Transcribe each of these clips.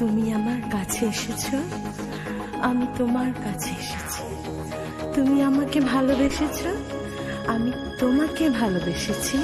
তুমি আমার কাছে এসেছ আমি তোমার কাছে এসেছি। তুমি আমাকে ভালোবেসেছ আমি তোমাকে ভালোবেসেছি।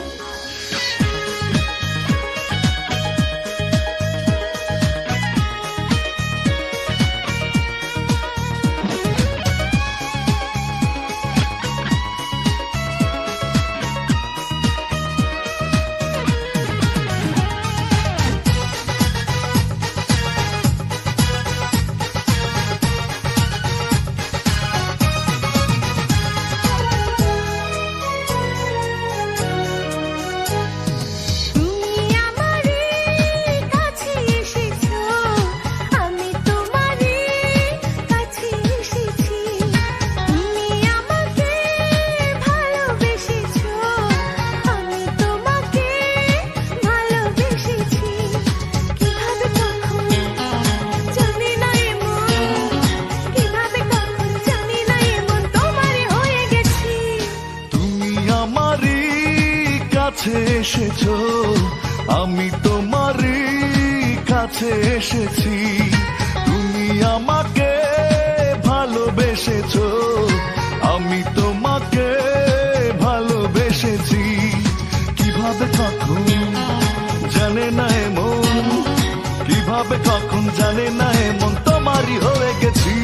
কাছে এসেছ, আমি তোমারই কাছে এসেছি। তুমি আমাকে ভালোবেসেছো, আমি তোমাকে ভালোবেসেছি। কীভাবে কখন জানে না এমন, কীভাবে কখন জানে না এমন, তোমারই হয়ে গেছি।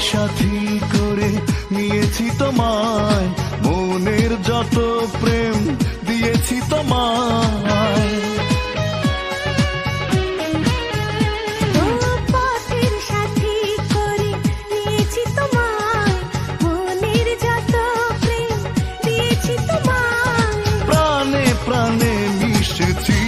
সাথী করে নিয়েছি তোমায়। মনের যত প্রেম দিয়েছি তোমায়। পথের সাথী করে নিয়েছি তোমায়। মনের যত প্রেম দিয়েছি তোমায়। প্রাণে প্রাণে মিশেছি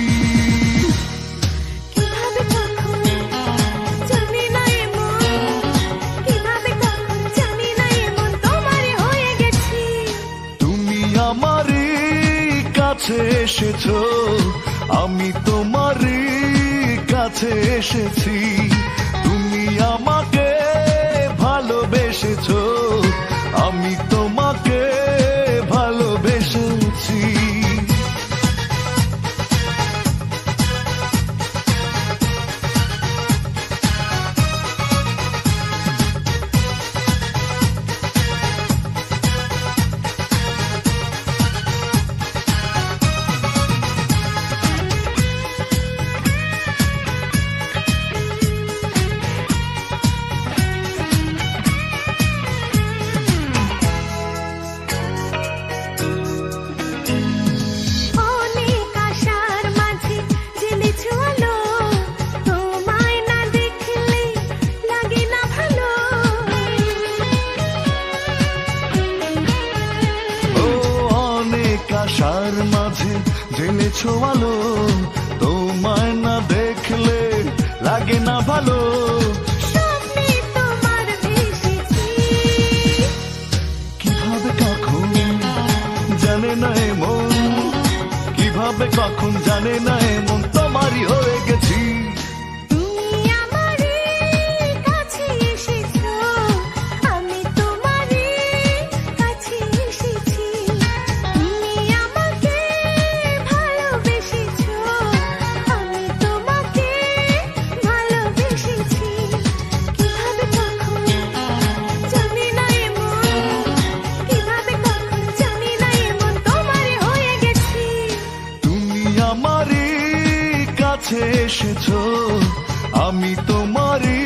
কাছে এসেছ আমি তোমারই কাছে এসেছি। জেনেছো আলো তোমায় না দেখলে লাগে না ভালো। কীভাবে কখন জানে না এমন কীভাবে কখন জানে না মন তোমারই হয়ে গেছি কাছে এসেছ আমি তোমারই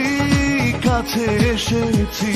কাছে এসেছি।